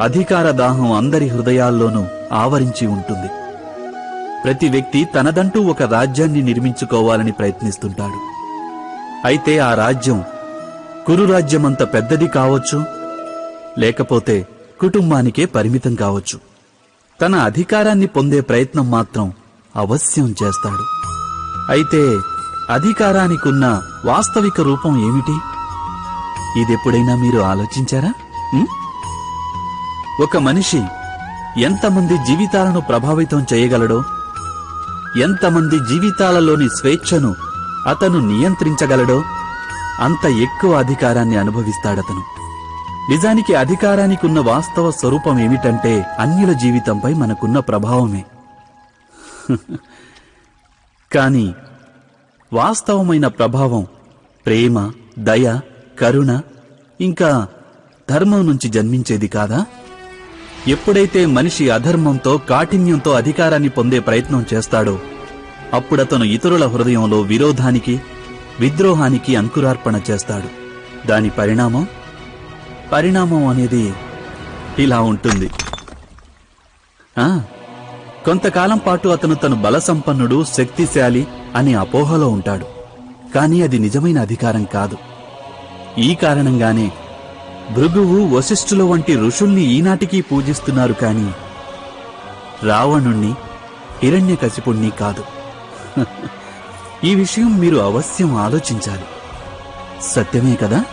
అధికార దాహం అందరి హృదయాల్లోనూ ఆవరించి ఉంటుంది. ప్రతి వ్యక్తి తనదంటూ ఒక రాజ్యాన్ని నిర్మించుకోవాలని ప్రయత్నిస్తుంటాడు. అయితే ఆ రాజ్యం కురు రాజ్యమంత పెద్దది కావచ్చు లేకపోతే కుటుంబానికే పరిమితం కావచ్చు. తన అధికారాన్ని పొందే ప్రయత్నం మాత్రం అవశ్యం చేస్తాడు. అయితే అధికారానికున్న వాస్తవిక రూపం ఏమిటి? ఇదెప్పుడైనా మీరు ఆలోచించారా? ఒక మనిషి ఎంతమంది జీవితాలను ప్రభావితం చేయగలడో ఎంతమంది జీవితాలలోని స్వేచ్ఛను అతను నియంత్రించగలడో అంత ఎక్కువ అధికారాన్ని అనుభవిస్తాడతను. నిజానికి అధికారానికి ఉన్న వాస్తవ స్వరూపం ఏమిటంటే అన్యుల జీవితంపై మనకున్న ప్రభావమే. కాని వాస్తవమైన ప్రభావం ప్రేమ దయ కరుణ ఇంకా ధర్మం నుంచి జన్మించేది కాదా? ఎప్పుడైతే మనిషి అధర్మంతో కాఠిన్యంతో అధికారాన్ని పొందే ప్రయత్నం చేస్తాడో అప్పుడతను ఇతరుల హృదయంలో విరోధానికి విద్రోహానికి అంకురార్పణ చేస్తాడు. దాని పరిణామం? పరిణామం అనేది ఇలా ఉంటుంది. ఆ కొంతకాలం పాటు అతను తను బలసంపన్నుడు శక్తిశాలి అనే అపోహలో ఉంటాడు. కానీ అది నిజమైన అధికారం కాదు. ఈ కారణంగానే భృగువు వశిష్ఠుల వంటి ఋషుల్ని ఈనాటికి పూజిస్తున్నారు కాని రావణుణ్ణి హిరణ్యకశిపుణ్ణి కాదు. ఈ విషయం మీరు అవశ్యం ఆలోచించాలి. సత్యమే కదా?